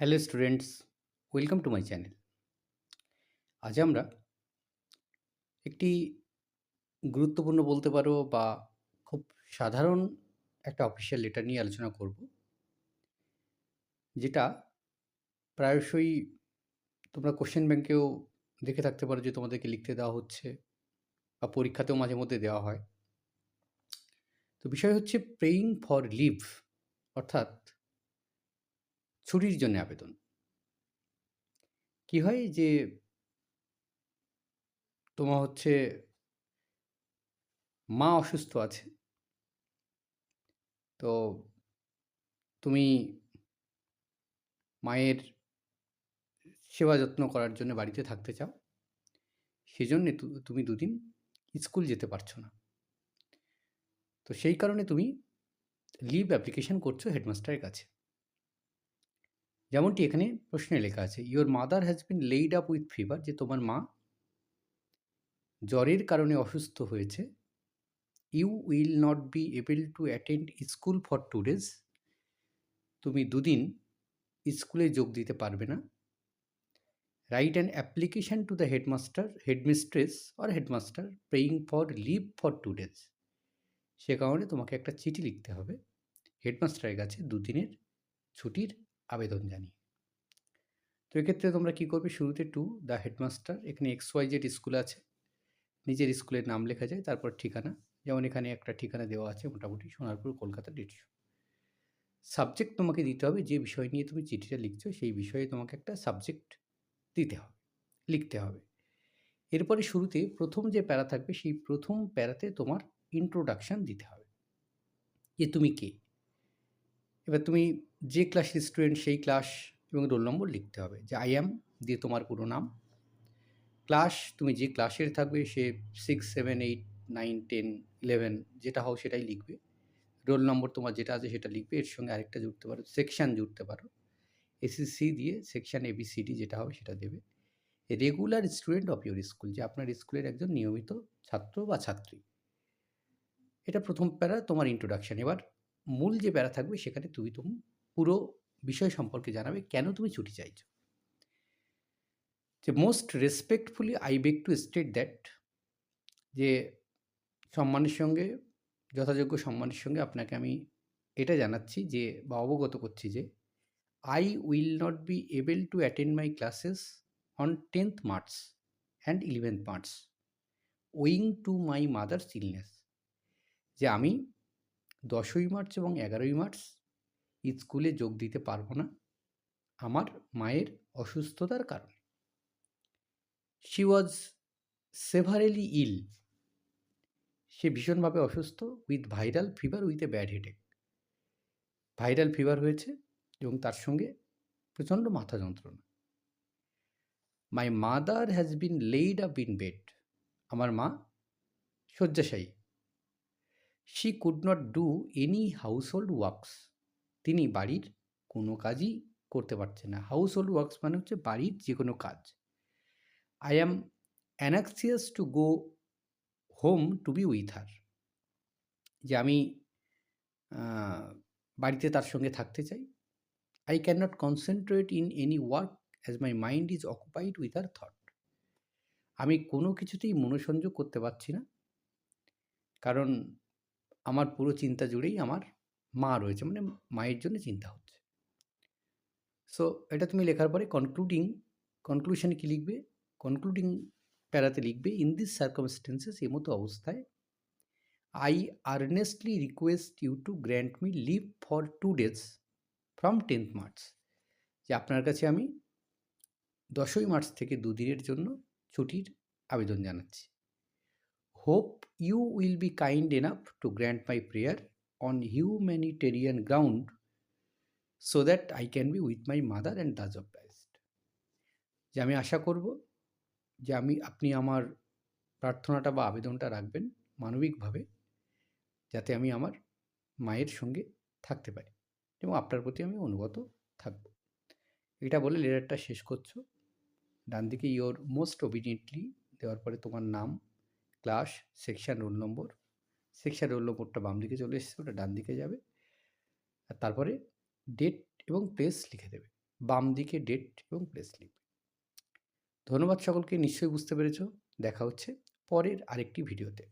Hello students, welcome to my channel. আজ আমরা একটি গুরুত্বপূর্ণ বলতে পারো বা খুব সাধারণ একটা অফিসিয়াল লেটার নিয়ে আলোচনা করব, যেটা প্রায়শই তোমরা কোশ্চেন ব্যাংকেও দেখে থাকতে পারো যে তোমাদেরকে লিখতে দেওয়া হচ্ছে বা পরীক্ষাতেও মাঝে মধ্যে দেওয়া হয়। তো বিষয় হচ্ছে প্রেয়িং ফর লিভ অর্থাৎ ছুটির জন্য আবেদন। কি হয় যে তোমার হচ্ছে মা অসুস্থ আছে। তো তুমি মায়ের সেবা যত্ন করার জন্য বাড়িতে থাকতে চাও, সেজন্যে তুমি দুদিন স্কুল যেতে পারছ না। তো সেই কারণে তুমি লিভ অ্যাপ্লিকেশন করছ হেডমাস্টারের কাছে। যেমনটি এখানে প্রশ্নে লেখা আছে your mother has been laid up with fever যে তোমার মা জ্বরের কারণে অসুস্থ হয়েছে। You will not be able to attend school for two days তুমি দুদিন স্কুলে যোগ দিতে পারবে না। Write an application to the headmaster headmistress or headmaster praying for leave for two days সে কারণে তোমাকে একটা চিঠি লিখতে হবে। হেডমাস্টারের কাছে দুদিনের ছুটির আবেদন জানিয়ে। তো এক্ষেত্রে তোমরা কী করবে? শুরুতে টু দ্য হেডমাস্টার এখানে এক্স ওয়াই জেড স্কুল আছে। নিজের স্কুলের নাম লেখা যায়, তারপর ঠিকানা। যেমন এখানে একটা ঠিকানা দেওয়া আছে, মোটামুটি সোনারপুর, কলকাতা ডিটশো সাবজেক্ট তোমাকে দিতে হবে, যে বিষয় নিয়ে তুমি চিঠিটা লিখছো, সেই বিষয়ে তোমাকে একটা সাবজেক্ট দিতে হবে, লিখতে হবে। এরপরে শুরুতে প্রথম যে প্যারা থাকবে, সেই প্রথম প্যারাতে তোমার ইন্ট্রোডাকশান দিতে হবে। যে তুমি কে? এবার তুমি যে ক্লাসের স্টুডেন্ট সেই ক্লাস এবং রোল নম্বর লিখতে হবে যে আই অ্যাম দিয়ে তোমার পুরো নাম। ক্লাস তুমি যে ক্লাসের থাকবে সে six seven eight nine ten eleven যেটা হোক সেটাই লিখবে। রোল নম্বর তোমার যেটা আছে সেটা লিখবে। এর সঙ্গে আরেকটা জুড়তে পারো সেকশান জুড়তে পারো। এসিসি দিয়ে সেকশান এবিসিডি যেটা হবে সেটা দেবে। Regular student of your school যে আপনার স্কুলের একজন নিয়মিত ছাত্র বা ছাত্রী। এটা প্রথম প্যারা তোমার ইন্ট্রোডাকশান এবার মূল যে বেড়া থাকবে সেখানে তুমি তুমি পুরো বিষয় সম্পর্কে জানাবে কেন তুমি ছুটি চাইছো। যে most respectfully I beg to state that যে সম্মানের সঙ্গে, যথাযোগ্য সম্মানের সঙ্গে আপনাকে আমি এটা জানাচ্ছি যে বা অবগত করছি যে I will not be able to attend my classes on tenth March and eleventh March owing to my mother's illness যে আমি দশই মার্চ এবং এগারোই মার্চ স্কুলে যোগ দিতে পারব না। আমার মায়ের অসুস্থতার কারণে। শি ওয়াজ সেভারেলি ইল সে ভীষণভাবে অসুস্থ with viral fever with a bad headache viral fever হয়েছে এবং তার সঙ্গে প্রচণ্ড মাথা যন্ত্রণা। My mother has been laid up in bed আমার মা শয্যাশায়ী। She could not do any household works তিনি বাড়ির কোনো কাজই করতে পারছেন না। হাউস হোল্ড ওয়ার্কস মানে হচ্ছে বাড়ির যে কোনো কাজ। I am anxious to go home to be with her যে আমি বাড়িতে তার সঙ্গে থাকতে চাই। I can not concentrate in any work as my mind is occupied with her thought আমি কোনো কিছুতেই মনোসংযোগ করতে পারছি না। কারণ আমার পুরো চিন্তা জুড়েই আমার মা রয়েছে মানে মায়ের জন্য চিন্তা হচ্ছে। সো এটা তুমি লেখার পরে কনক্লুডিং কনক্লুশনে কী লিখবে? কনক্লুডিং প্যারাতে লিখবে ইন দিস সার্কমস্টেন্সেস মতো অবস্থায় I earnestly request you to grant me leave for two days from tenth March যে আপনার কাছে আমি দশই মার্চ থেকে দুদিনের জন্য ছুটির আবেদন জানাচ্ছি। Hope you will be kind enough to grant my prayer on humanitarian ground so that I can be with my mother and thus of best যে আমি আশা করব যে আমি, আপনি আমার প্রার্থনাটা বা আবেদনটা রাখবেন মানবিকভাবে যাতে আমি আমার মায়ের সঙ্গে থাকতে পারি এবং আপনার প্রতি আমি অনুগত থাকব। এটা বলে লেটারটা শেষ করছ। ডান দিকে ইওর মোস্ট ওবিডিয়েন্টলি দেওয়ার পরে তোমার নাম class section roll number section roll নম্বরটা বাম দিকে চলে এসেছে, ওটা ডান দিকে যাবে। আর তারপরে ডেট এবং প্লেস লিখে দেবে। বাম দিকে ডেট এবং প্লেস লিখবে। ধন্যবাদ সকলকে, নিশ্চয়ই বুঝতে পেরেছ। দেখা হচ্ছে পরের আরেকটি ভিডিওতে